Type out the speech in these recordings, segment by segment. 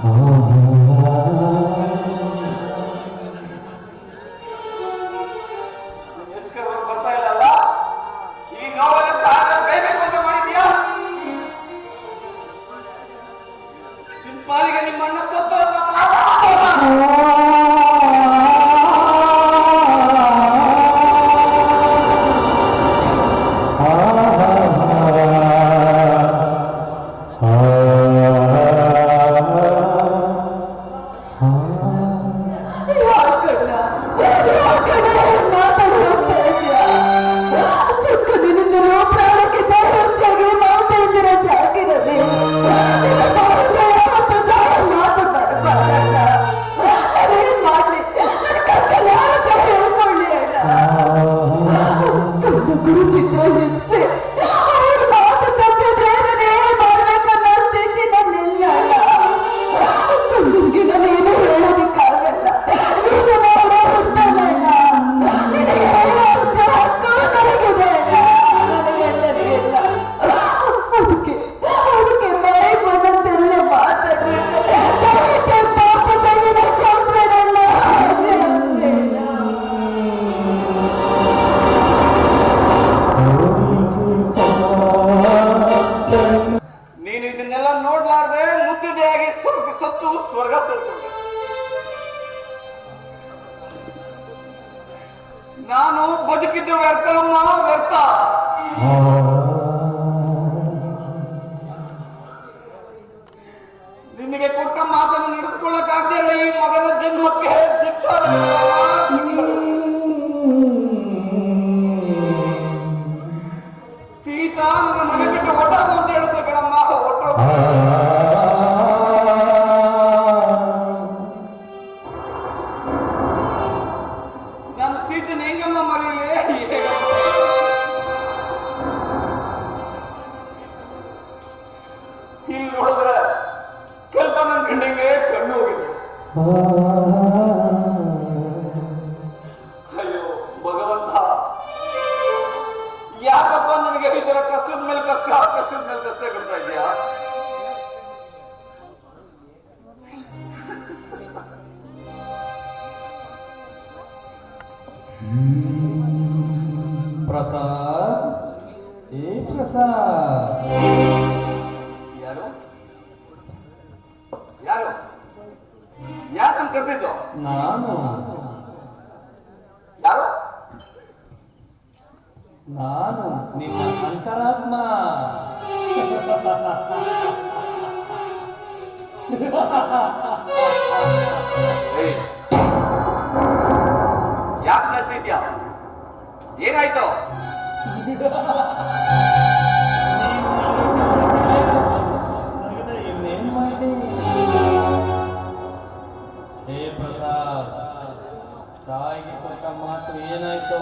Oh. ಬದುಕಿದ್ದು ವ್ಯರ್ಥ ಅಮ್ಮ ವ್ಯರ್ಥ. ಅಯ್ಯೋ ಭಗವಂತ ಯಾಕಪ್ಪ ನನಗೆ ಈ ತರ ಕಷ್ಟದ ಮೇಲೆ ಕಷ್ಟ ಕಷ್ಟದ ಮೇಲೆ ಕಷ್ಟ ಕೊಡ್ತಾ ಇದೆಯಾ ಪ್ರಸಾದ್ ಏ ಪ್ರಸಾದ್ ನಾನು? ನಾನು? ನಿನ್ನ ಅಂತರಾತ್ಮ. ಯಾಕೆ ನಗ್ತಿದ್ಯಾ ಏನಾಯ್ತು? ಮಾತು ಏನಾಯ್ತು?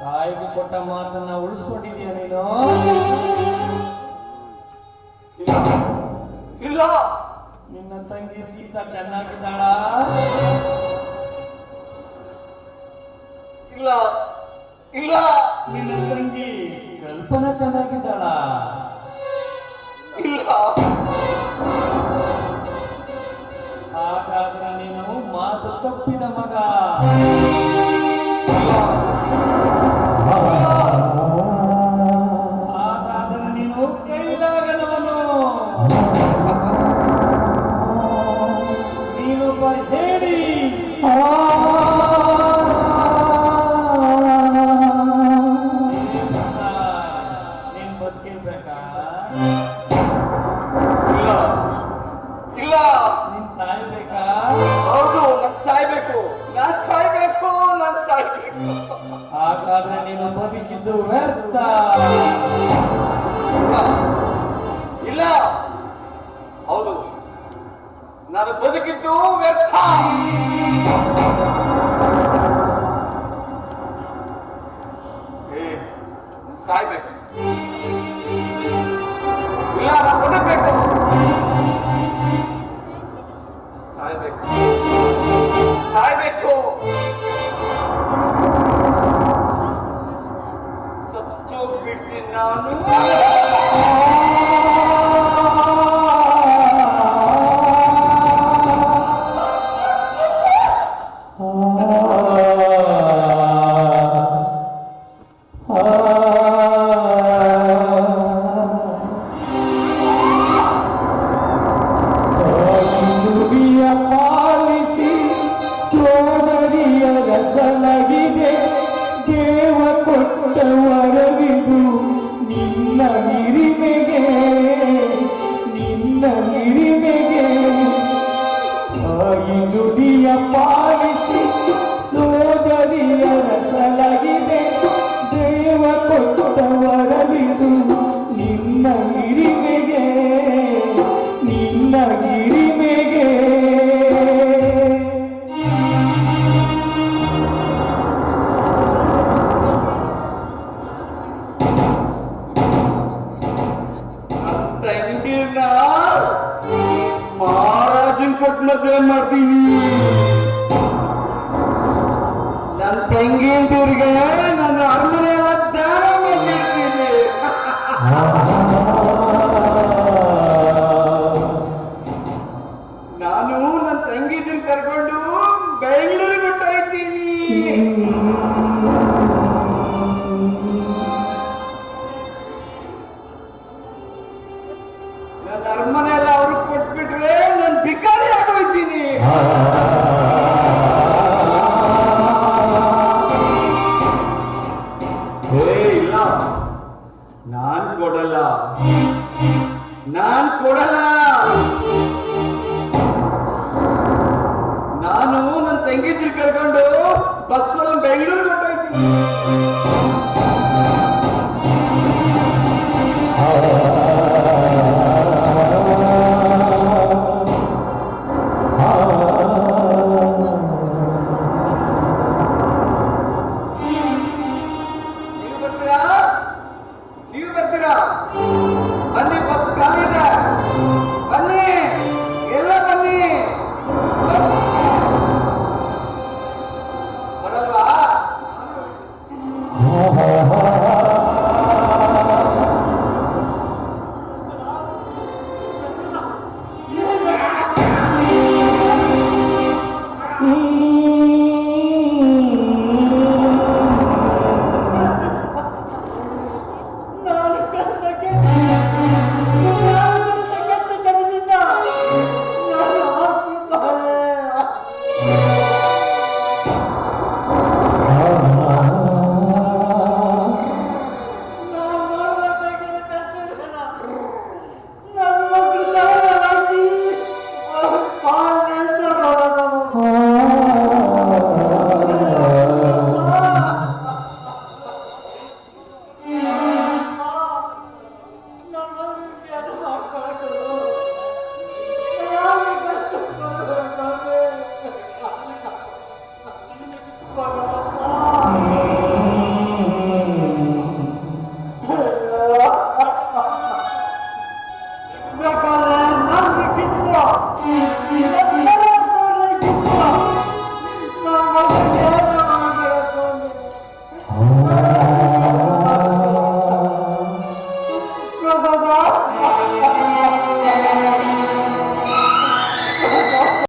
ತಾಯಿಗೆ ಕೊಟ್ಟ ಮಾತನ್ನ ಉಳಿಸ್ಕೊಂಡಿದೀಯ ನೀನು? ಇಲ್ಲ. ಇಲ್ಲ. ನಿನ್ನ ತಂಗಿ ಸೀತಾ ಚೆನ್ನಾಗಿದ್ದಾಳ? ಇಲ್ಲ. ಇಲ್ಲ. ನಿನ್ನ ತಂಗಿ ಕಲ್ಪನಾ ಚೆನ್ನಾಗಿದ್ದಾಳ? ಇಲ್ಲ. 감사합니다. ನಾನು ಬದುಕಿದ್ದು ವ್ಯರ್ಥ. ಸಾಯ್ಬೇಕು. ಇಲ್ಲ ನಾನು ಬದುಕಬೇಕು. ಸಾಯ್ಬೇಕು. ಸಾಯ್ಬೇಕು. ವರವಿದು ನಿನ್ನ ಹಿರಿಮೆಗೆ ನಿನ್ನ ಹಿರಿಮೆಗೆ. ತಂಗಿನ ಮಹಾರಾಜನ್ ಕೊಟ್ಟು ಮದುವೆ ಮಾಡ್ತೀನಿ. ನನ್ನ ತಂಗಿ ಅಂತವ್ರಿಗೆ ನನ್ನ ಅಣ್ಣ ನಾನು ನಾನು ನನ್ನ ತಂಗಿದ್ರು ಕರ್ಕೊಂಡು ಬಸ್ಸಲ್ಲಿ ಬೆಂಗಳೂರು ಹೊರಟೋಯ್ತೀನಿ. Oh.